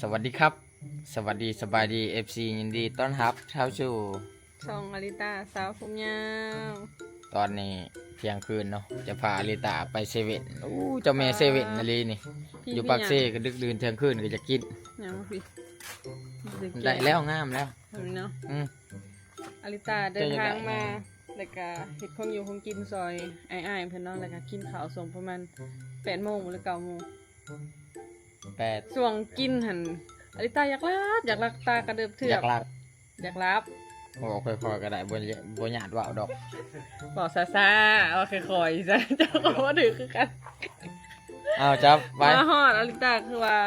สวัสดีครับ สวัสดีสบายดี FC ยินดีต้อนรับเข้าสู่ช่องอลิตาสาวผมยาวตอนนี้เที่ยงคืนเนาะจะพาอลิตาไปเซเว่นอู้เจ้าแม่เซเว่นนาลีนี่ พี่อยู่ปากเซ่ก็ดึกดื่นเที่ยงคืนก็จะกินยังบ่พี่ได้แล้วงามแล้วเห็นเนาะอืม อลิตาเดินทางมาแล้วก็เฮ็ดของอยู่ของกินซอยไอ้ายๆเพิ่นเนาะแล้วก็กินข้าวส่งประมาณ8โมงหรือ9โมง แปดช่วงกินหั่นอลิตาอยากรับอยากรักตากระเดิบเถืออยากกลับอยากรับโอ้ค่อยๆก็ได้บนบนหยาดว่าวดอกบอกซาซาเอาค่อยๆซะเจ้าก็บ่ถือคือกันเอาจับไปมาฮอดอลิตาคือว่า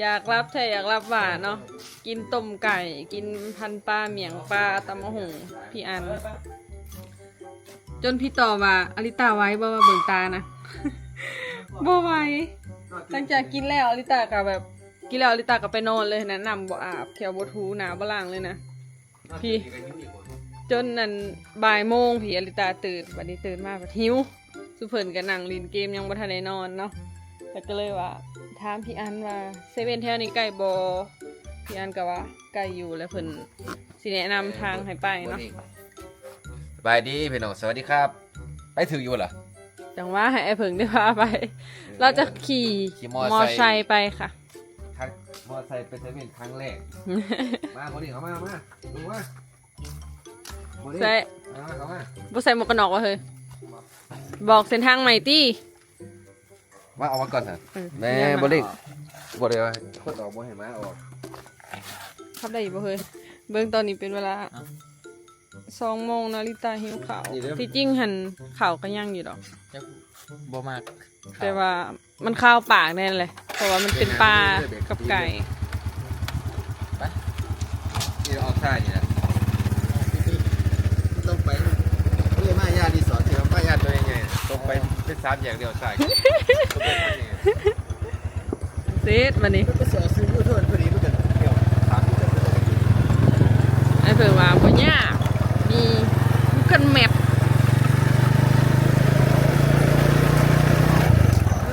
อยากรับแท้อยากรับหวานเนาะกินต้มไก่กินพันปลาเมียงปลาตำมะหงพี่อัน จนพี่ต่อว่าอลิตาไว้บ่ว่าเบิ่งตานะบ่ไหว หลังจากกินแล้วอลิตาก็แบบ กินแล้วอลิตาก็ไปนอนเลยนะนำบ่อาบแถวบ่ทูหนาบ่ล้างเลยนะ พี่ จนนั่นบ่ายโมงพี่อลิตาตื่นบัดนี้ตื่นมาบัดหิวสุเพิ่นก็นั่งเล่นเกมยังบ่ทันได้นอนเนาะแล้วก็เลยว่าถามพี่อันว่าเซเว่นแถวนี้ใกล้บ่พี่อันก็ว่าใกล้อยู่แล้วเพิ่นสิแนะนำทางให้ไปเนาะสบายดีพี่น้องสวัสดีครับ ไปถึงอยู่เหรอจังว่าให้ไอ้เพิ่งได้พาไป เราจะขี่ขี่มอไซค์ไซค์ไปค่ะครั้งมอเตอร์ไซค์เป็นเซเว่นครั้งแรก มาโมนี่เขามามาดูว่าโมนี่ใส่มาเขามาบ่ใส่หมวกกันน็อกวะเฮ้ยบอกเส้นทางใหม่ตี้มาออกมาก่อนเถอะเออแม่อย่าาบ่ได้ออกบ่ได้ว่าคนออกบ่ให้มาออกขับได้อยู่บ่เฮ้ยเบิ่งตอนนี้เป็นเวลาสองโมงนาฬิตาหิวข้าวที่จริงหันข้าวก็ยังอยู่ดอกจะบ่มาก แต่ว่ามันข้าวปากแน่เลย เพราะว่ามันเป็นปลากับไก่นี่เราออกท่านี่นะต้องไปเรียกมาญาติรีสอร์ทที่เราป้ายาตัวยังไงตรงไปเป็นสามอย่างเดียวใช่ตรงไปทางนี้เซตวันนี้ไปสอดซื้อผู้โทษพอดีเพื่อนเดี๋ยวถามที่จะไอ้เพิ่งว่าบ่ยากมี Google Map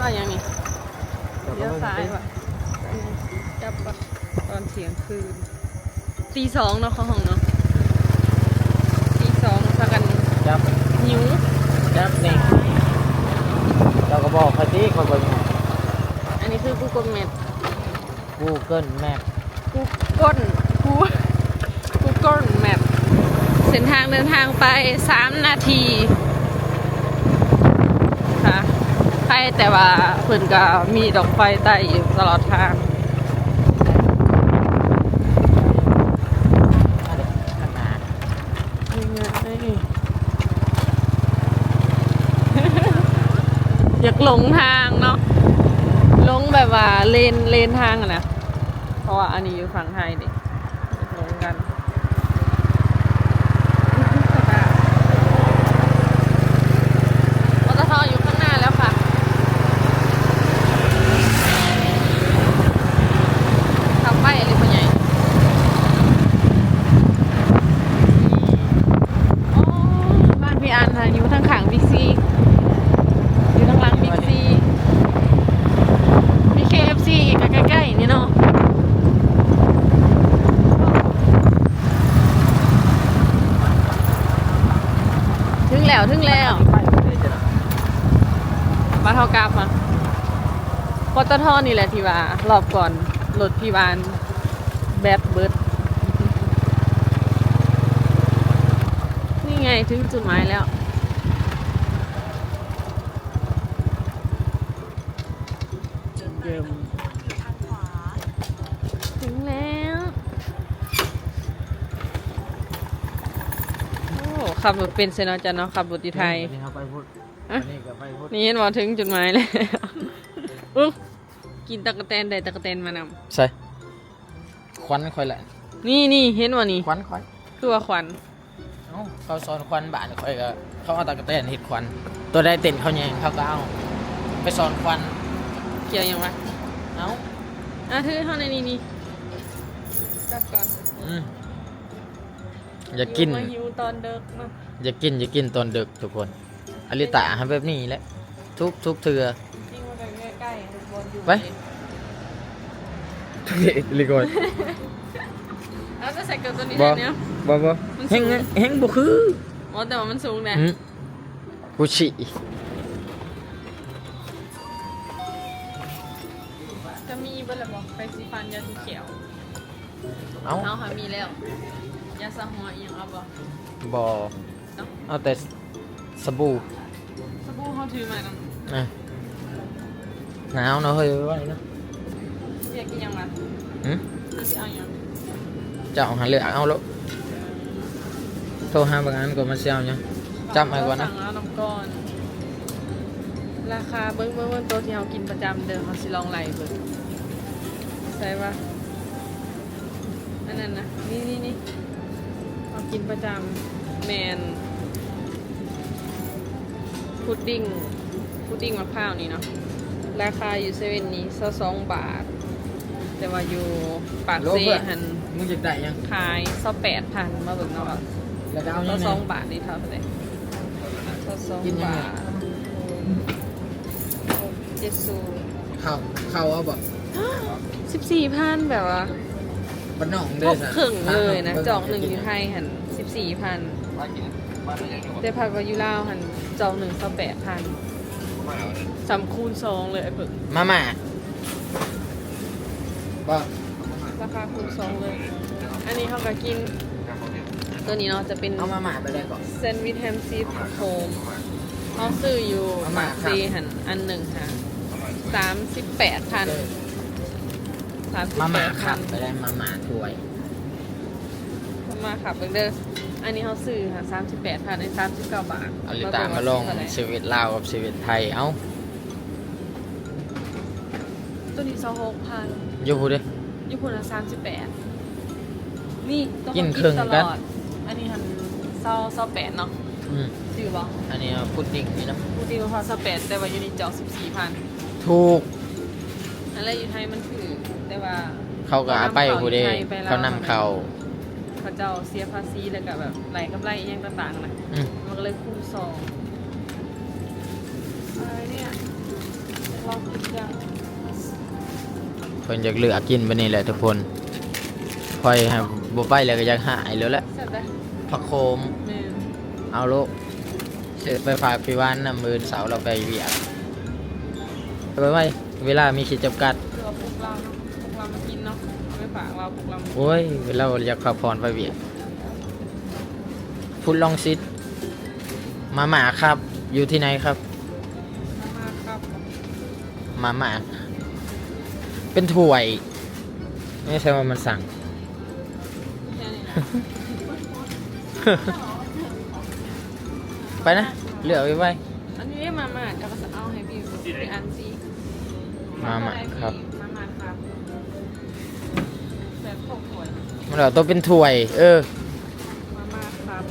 ว่าอย่างนี้ เลี้ยวซ้ายว่ะจับปะตอนเสียงคืนตี สองเนาะเข้าห้องเนาะตีสองพากันจับหิวจับนี่เราก็บอกเขาที่คนเบิ่งอันนี้คือ Google Map Google Map Google Google Google Map เส้นทางเดินทางไป3นาทีค่ะใครแต่ว่าเพิ่นก็มีดอกไฟใต้อยู่ตลอดทาง ข้างหน้า อยาก หลงทางเนาะหลงแบบว่าเลนเลนทางอะนะเพราะว่าอันนี้อยู่ฝั่งไทยดิหลงกันปตทอยู่ข้างหน้าแล้วค่ะขับไปอะไรปะใหญ่อ๋อบ้านพี่อันค่ะอยู่ทางขางบิ๊กซี อยู่ทางหลังบิ๊กซี มี KFC อีกใกล้ๆนี่เนาะถึง แล้วถึงแล้วมาเท่ากาบมาปตทนี่แหละที่ว่ารอบก่อนรถพี่วานแบดเบิร์ดนี่ไงถึงจุดหมายแล้ว เดิม ถึงแล้ว โอ้ ขับรถเป็นเซนอจันเนาะขับรถที่ไทยวันนี้เขาไปพูดอะวันนี้ก็ไปพูดนี่เห็นว่าถึงจุดหมายแล้วอุ๊ยกินตะกะแตนได้ตะกะแตนมานใช่ควันค่อยแหละำนี่นี่เห็นว่านี่ควันควันคือว่าขวัญเอ้าเขาสอนควันบ้านค่อยก็เขาเอาตะกะแตนเห็ดควัน ตัวได้เต็นเขาแยงเขาก็เอาไปสอนควันเกี่ยวยังวะเอ้าอะถือเท่าในนี้นี่จับก่อน อืม อย่ากิน หิวมาหิวตอนเด็กเนาะอย่ากินอย่ากินตอนดึกทุกคนอลิตาให้แบบนี้แหละทุกทุกเถือจริงๆมันก็ใกล้ๆบนอยู่ไปนเด็กเลยก่อนแล้วจะใส่เกลือตัวนี้บ่ได้เนี่ย บ่บ่มันสูงแห้งแห้งบ่คืออ๋อแต่ว่ามันสูงนะอืมกูฉี่จะมีเบอร์ละบอกไปสีฟันยาสีเขียวเอ้าเอาค่ะมีแล้ว ยาสะหัวอีกอย่างเอาบ่บ่เนาะเอาแต่สบู่สบู่เขาถือมากันอะหนาวเนาะเฮ้ยไว้เนาะเรียกกินยังไงหืมจะสิเอายังเจ้าหาเลือกเอาแล้วโทรหาบางอันก่อนมาเซียวเนี่ยจับมาก่อนนะสั่งแล้วน้ำก้อน ราคาเบิ้งเบิ้งเบิ้งตัวที่เรากินประจำเดิมเขาสิลองไล่เบิ้งใช่ปะอันนั้นนะนี่นี่นี่เรา กินประจำแมนพุดดิ้งพุดดิ้งมะพร้าวนี่เนาะราคาอยู่เซเว่นนี้ซสองบาท แต่ว่าอยู่ปากเซหันมึงจะได้ยังขายซอแปดพันมาเบิ่งเนาะแล้วก็เอาซยัองไงสองบาทนี่เท่าไหร่ซอสองกินยังบาไงทหกเจ็ดศูนย์เข้าเข้าเอาบ่สิบสี่พันแบบว่าบ้านนอกตเด้อกครึ่งเลยนะจองหนึ่งอยู่ไทยหัน สิบสี่พันแต่พักก็อยู่ลาวหันจองหนึ่งก็แปดพันสามคูณสองเลยไอ้เพิ่งมาม่าบ่ราคาคูณสองเลย อันนี้เขาก็กิน ตัวนี้เนาะจะเป็นเอามาม่าไปได้ก่อน แซนด์วิชแฮมซีสโฮมเขาซื้ออยู่มาม่าปากครับ ซีหันอันหนึ่งค่ะสามสิบแปดพันสามสิบมาแปม่าดขัพับนไปได้มาม่าถ้วย มาม่าขับเบิ่งเด้อ อันนี้เขาซื้อค่ะสามสิบแปดพันอันนี้สามสิบเก้าบาทเอาลิตามาลงเท่ไหร่ชีวิตลาวกับชีวิตไทย เอ้า ตัวนี้สองหกพันอยู่พูดดิญี่ปุ่นอะสามสิบแปดนี่ต้องกินมาครึ่งตกันลอดอันนี้หันเศร้าเศร้าแปดเนาะอืมซื้อบ่อันนี้พุดดิ้งนี่นะพูดดีว่าพอเศร้าแปดแต่ว่าอยู่ในจอกสิบสี่พันถูกอันแรกอยู่ไทยมันถือแต่ว่าเขาก็เอาไปพูดดิเขานำเขา เขาเจ้าเสียภาษีแล้วก็แบบไหลกำไรอหยังต่างๆนะอืมมันก็เลยคูณสองอะไรเนี่ยลองกินจังเพิ่นอยากเลือกกินไปนี่แหละทุกคนคอยให้บ่ไปแล้วก็อยากหายแล้วแหละแซ่บได้ผักโคม แม่นเอาลูกเสร็จไปฝากพี่วานนำมือเสาร์เราไปเวียกไปไว้เวลามีขีดจำกัดเพื่อพวกเราเนาะ ฝากเราพวกเรามากินโอ้ยเวลาอยากพักผ่อนไปเวียกฟุตลองซิดมาหมาครับ อยู่ที่ไหนครับมามาครับมาหมาเป็นถ้วย ไม่ใช่ว่ามันสั่งแค่นี้นะไปนะ เหลือไว้ไว้อันนี้มามาจะก็จะเอาให้พี่ไปอันซีมาม่าครับมามาครับ แบบพวกขวดมันเหลือตัวเป็นถ้วย เออ มามาครับ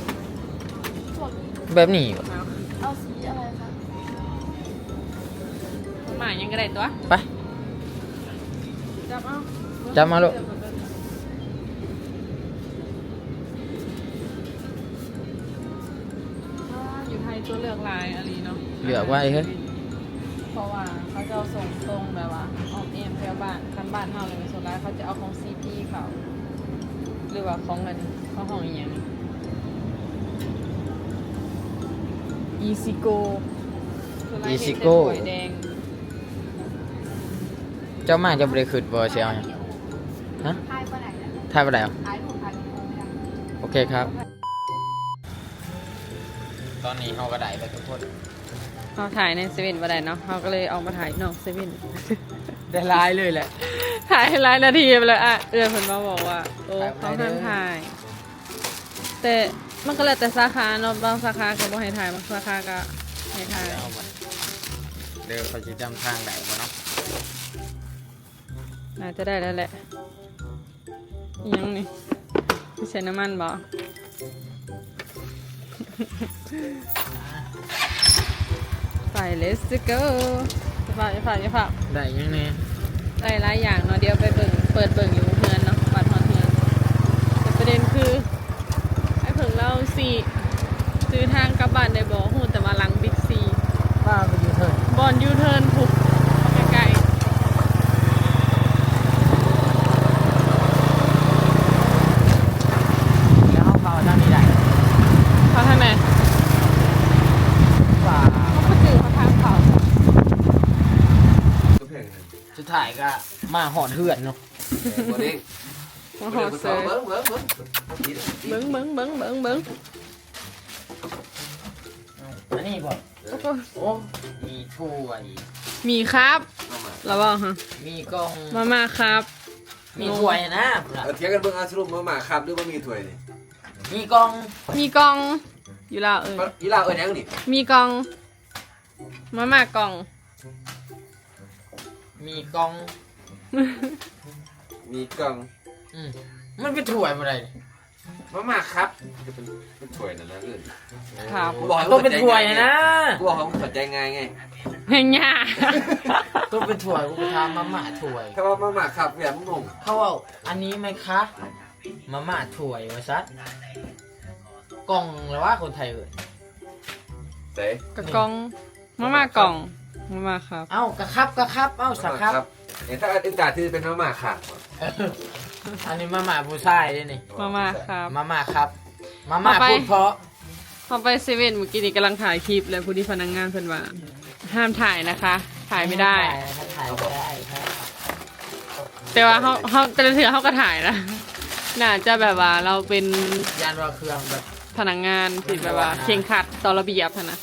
พวกแบบนี้เอาเอาสีอะไรคะมาม่ายังก็ได้ตัวไป จับเอาจับมาลูก อ่าอยู่ไทยตัวเลือกลายอะไรเนาะเหลือไว้เฮ้ย เพราะว่าเขาจะเอาส่งตรงแบบว่าออก เอ็มแถวบ้านคันบ้านเฮาเลยส่วนร้ายเขาจะเอาของซีพีเขา หรือว่าของเงินของของอีกอย่างอีซิโก Easygo แดงเจ้ามาจะบริขึ้นบ่เชียวเนี่ยฮะทายไปไหนนะถ่ายไปไหนอะทายถูกทายถูกไม่ได้โอเคครับ ตอนนี้เฮาก็ได้ไปทุกคนเราถ่ายในเซเว่นมาได้เนาะเขาก็เลยเอามาถ่ายนอกเซเว่น ได้ลายเลยแหละ ถ่ายให้หลายนาทีไปเลยอะเอือนผลมาบอกว่า โอ้ถ่ายเขาไปเด้ห้าอมถ่าย แต่มันก็แล้วแต่สาขาเนาะบางสาขาก็บ่ให้ถ่ายบางสาขาก็ให้ถ่าย เอาไปเดินเขาจะจำทางได้บ่เนาะน่าจะได้แล้วแหละอิหยังนี่ไม่ใช่น้ำมันบ่ไป let's go จะ ฝากจะฝากจะฝากได้ยังไงได้หลายอย่างเนาะเดี๋ยวไปเบิ่งเปิดเบิ่งอยู่เฮือนเนาะบัดฮอนเฮือนแต่ประเด็นคือไอ้เพิ่งเราสิซื้อทางกลับบ้านได้บ่ฮู้แต่ว่าหลังบิ๊กซีป้าไปอยู่เถอะบอนยูเทิร์นผูกใกล้ๆ ถ่ายก็ มาหอดเหือนเนาะโบเด้งมาหอดเซยเบิ้งเบิ้งเบิ้งเบิ้งเบิ้งเบิ้งเบิ้งเบิ้งอันนี้บ่โอ้โหโอ้มีถ้วยมีครับเอามาแล้วว่าฮะมีกล้องมามาครับ มีถ้วยนะเอาเทียงกันเบิ้งอาสรุปมาหมาครับหรือว่ามีถ้วยนี่มีกล้องมีกล่อง อยู่แล้วเอออีลาเอ้ยยังนี่มีกล่อง มามากล่อง มีกล้อง มีกล่องอืมมันเป็นถ้วยบ่ได้มาหมาครับจะเป็นเป็นถ้วยนั่นนะเอ้ยครับกูบอกให้ต้องเป็นถ้วยนะ กูบอกให้มึงเข้าใจง่ายไงเฮียต้องเป็นถ้วยกูไปทำมาม่าถ้วย ถ้าว่ามาหมาครับเนี่ยมึงงงเขาเอาอันนี้ไหมคะ มาม่าถ้วยวะซัดกล่องแล้วว่าคนไทยเอ่ยเต๋กระกล่อง มามากล่อง มามาครับ เอ้ากระครับกระครับ เอ้าสักครับ เห็นถ้าอันกาที่เป็นมาหมาครับเอออันนี้มาม่าผู้ชายด้วยนี่มามาครับ มาม่าครับมาม่าเอาไป พูดเพราะพอไปเซเว่นเมื่อกี้นี่กำลังถ่ายคลิปแล้วผู้ที่พนักงานเพิ่นว่า ห้ามถ่ายนะคะ ถ่ายไม่ได้ ถ่ายไม่ได้ครับแต่ว่าเขาเขาแต่ละเถื่อเขาก็ถ่ายนะน่าจะแบบว่าเราเป็นยานว่าเครื่องแบบพนักงานที่แบบว่าเข่งขัดต่อระเบียบหั้นนะ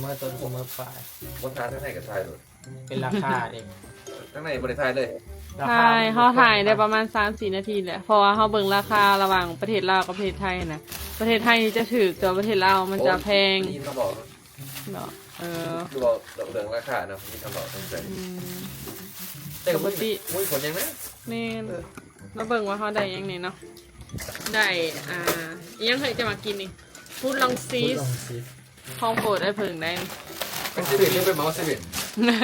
เมื่อต้นเสมอปลายบนทางทั้งไหนกับทายเลยเป็นราคาเด็ กทั้งไหนบริทายเลยราคาถ่ายเขาถ่ายได้ประมาณ3 4นาทีแหละเพราะว่าเขาเบิ่งราคาระหว่างประเทศลาวกับประเทศไทยนะประเทศไทยนี่จะถือตัวประเทศลาวมันจะแพงนี่เขาบอกเนาะเออดูบอกเรื่องราคานะนี่เขาบอกตั้งใจอืม แต่ปกติ มุ้ยผลยังไงแม่นเราเบิ่งว่าเขาได้ยังไงเนาะได้อ่าอิหยังเคยจะมากินนี่ฟูดลองซีสลองสิห้องโปรดได้เพิ่งได้นี่เป็นเซเว่นหรือเป็นเมาส์เซเว่นอั นนี้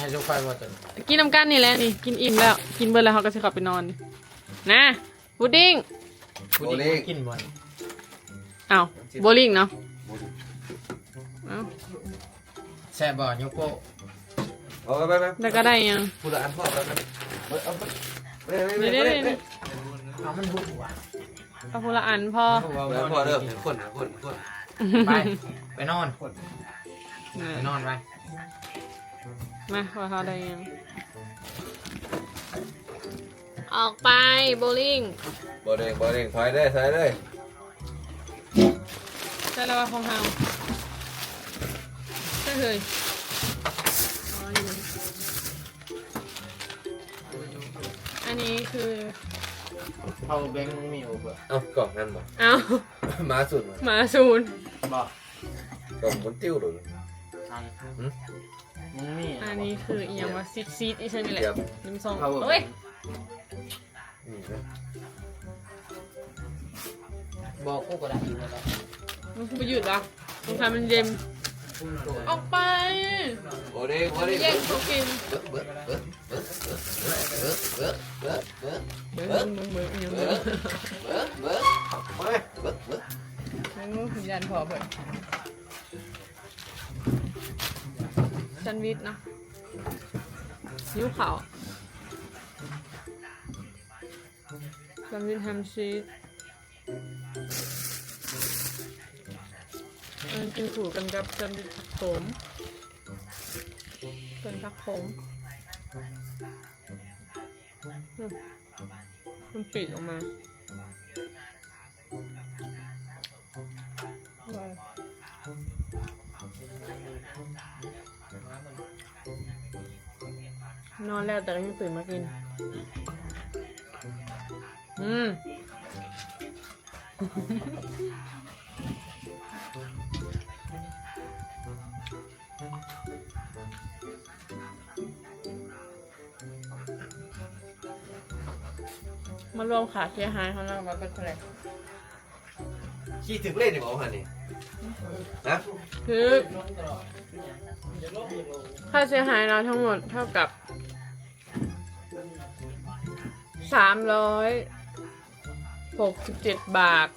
ให้ทุกคนว่าตัวกินน้ำกันนี่แหละนี่กินอิ่มแล้ว กินเบิร์แล้วเขาก็จะกลับไปนอน นะพุดดิ้งผู้ดีกินบ่อยอ้าวโบลิ่งเนาะอ้าวแซ่บบ่ยกโป้เอาไปไปไปแล้วก็ได้ยังพูดละอันพ่อไปไปเอาไปไปไปนี่ไปนี่ไปนี่นี่เอามันหุ่นว่ะเอาคนละอันพอพ่อเริ่มคนคนคนไป ไปนอน ไปนอนไป มาว่าเขาได้ยัง ออกไปโบลิ่งบอลเองบอลเองถอยได้ถอยได้ใช่แล้วว่าของเฮาใช่เลยอ๋ออยู่อันนี้คือ เอาแบงค์มิวบ่เอากล่องนั่นบ่ เอามาสุดมาหมาศูนย์บ่กล่องมันติ้วหรืออันหื อันนี้คืออีหยังวะซิกซีดอีฉันนี่แหละน้ำซองเอ้ยบอกกูก็ได้อนล้มึงไปหยุดละมึงทำมันเย็นออกไปโอ้เด้โอ้เด้แย่งเขากินมึงยันพอเพื่อน นวิทย์เนะยิ้วขาวชันวิทย์แฮมชีสมันกินขู่กันกับชันด์วิทย์ผักโขมเป็นผักโขมมันปิดออกมา นอนแล้วแต่ก็ยังตื่นมากิน อืม มารวมขาเสียหายของเราว่าเป็นเท่าไหร่ขี้ถึงเล่นนี่บอกว่านี่นะคือค่าเสียหายเราทั้งหมดเท่ากับ สามร้อยหกสิบเจ็ดบาท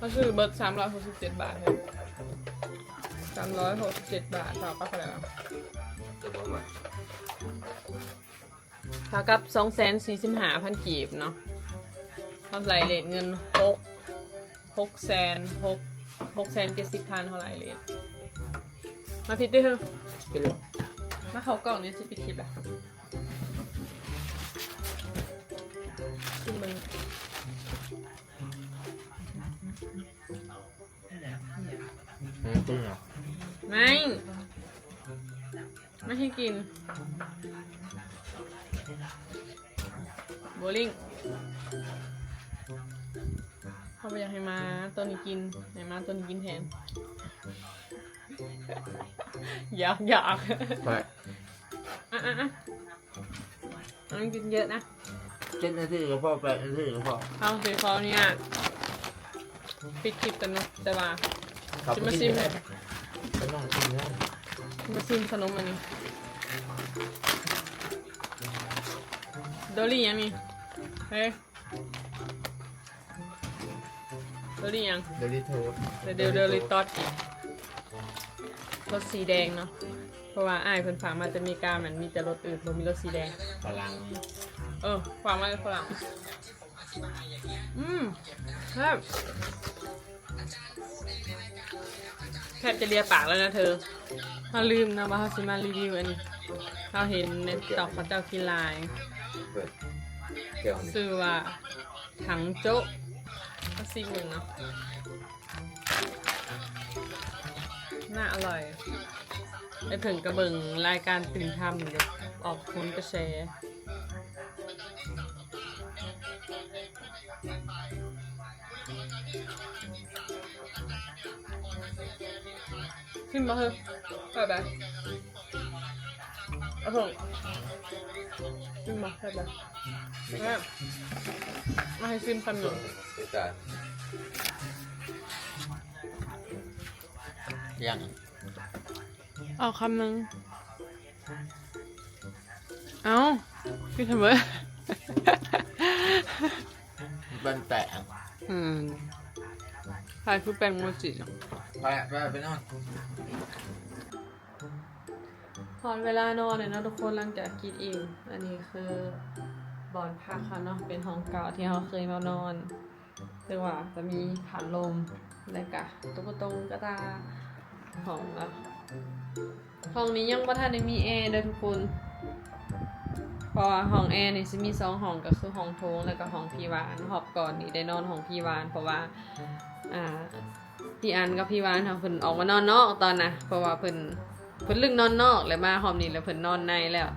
ก็คือเบิร์ดสามร้อยหกสิบเจ็ดบาทเลยสามร้อยหกสิบเจ็ดบาทต่อปักแล้วจะบอกมาเท่ากับสองแสนสี่สิบห้าพันกีบเนาะเท่าไหร่เลทเงินหกหกแสนหกหกแสนเจ็ดสิบพันเท่าไหร่เลทมาพิดด้วยเถอะกินเลยมาเขากล่องนี้สิปิดคลิปละ อืมจริงเหรอไม่ ไม่ให้กิน โบลิ่งเขาไปอยากให้มาตัวนี้กินให้มาตัวนี้กินแทน อยากอยากไปอะอะอะอันนี้กินเยอะนะเจ็ดนาทีก็พอแปดนาทีก็พอเอาสีคอเนี่ยปิดคลิปกันเนอะแต่ว่าครับ จะมาซิมก็ต้องกินนะมาซิมขนมอันนี้โดลี่ยังมีเฮ้ยโดลี่ยังเดลิโทเดี๋ยวเดี๋ยวเดี๋ยวลิตอดอีกรถสีแดงเนาะเพราะว่าอ้ายเพิ่นฝากมาจะมีการมันมีแต่รถอื่นบ่มีรถสีแดงพลังเออฝากมาเลยฝรั่งอืมครับ แค่จะเลียปากแล้วนะเธอเราลืมนะว่าเขาสิมารีวิวอันนี้เราเห็นในตอกพระเจ้ากินลายเปิดแก้วนี่ชื่อว่าถังโจ๊ะก็ซิมหนึ่งเนาะน่าอร่อยไอ้เพิ่งกระเบิงรายการตื่นทำเดี๋ยวออกผลกระแส ขึ้นมาเถอะไปไปเอาเถอะขึ้นมาไปไปแม่มาให้ซิมคำหนึ่งเดี๋ยวจานยังเอาคำหนึ่งเอาพี่ทำไมบันแตะอืมใครคือแปลงโมจิเนาะไปไปไปนอน พอนเวลานอนเลยเนาะทุกคนหลังจากกินอิ่มอันนี้คือบอนพักเขาเนาะเป็นห้องเก่าที่เขาเคยมานอนซึ่งว่าจะมีผ่านลมและกะตุ๊กตงกระตาห้องละห้องนี้ยังบ่ทันได้มีแอร์เด้อทุกคนเพราะว่าห้องแอร์นี่สิมีสองห้องก็คือห้องโถงแล้วก็ห้องพี่วานหอบก่อนนี่ได้นอนห้องพี่วาน เพราะว่าอ่าพี่อันกับพี่วานเขาเพิ่นออกมานอนนอกตอนน่ะเพราะว่าเพิ่น เพิ่นลึกนอนนอกแล้วมาหอมนี่แล้วเพิ่นนอนในแล้ว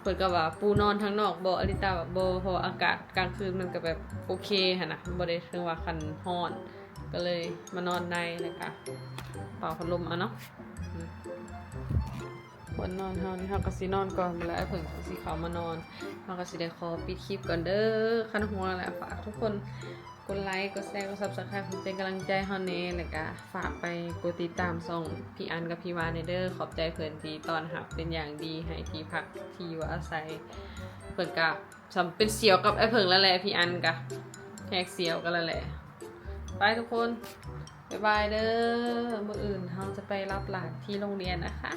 เพิ่นก็ว่าปูนอนทั้งนอกบ่อลิตาว่าบ่เพราะว่าอากาศกลางคืนมันก็แบบโอเคหั่นน่ะบ่ได้ถึงว่าคันร้อน ก็เลยมานอนในเลยค่ะเป่าพัดลมเอาเนาะอืมคนนอนเฮานี่เฮาก็สินอนก่อนแล้วเพิ่นสิเข้ามานอนเฮาก็สิได้ขอปิดคลิปก่อนเด้อคันหัวแล้วฝากทุกคน ดไลค์ กดแชร์ กด subscribe เพื่อเป็นกำลังใจให้เฮาแน่แล้วก็ฝากไปกดติดตามส่งพี่อันกับพี่วานเด้อขอบใจเพิ่อนที่ตอนรับเป็นอย่างดีให้ที่พักที่อยู่อาศัยเพิ่อนก็สำเป็นเสียวกับไอ้เพิ่งแล้วแหละพี่อันกะแขกเสียวกันแล้วแหละไปทุกคน บ๊ายบายเด้อมื้ออื่นเฮาจะไปรับหลานที่โรงเรียนนะคะ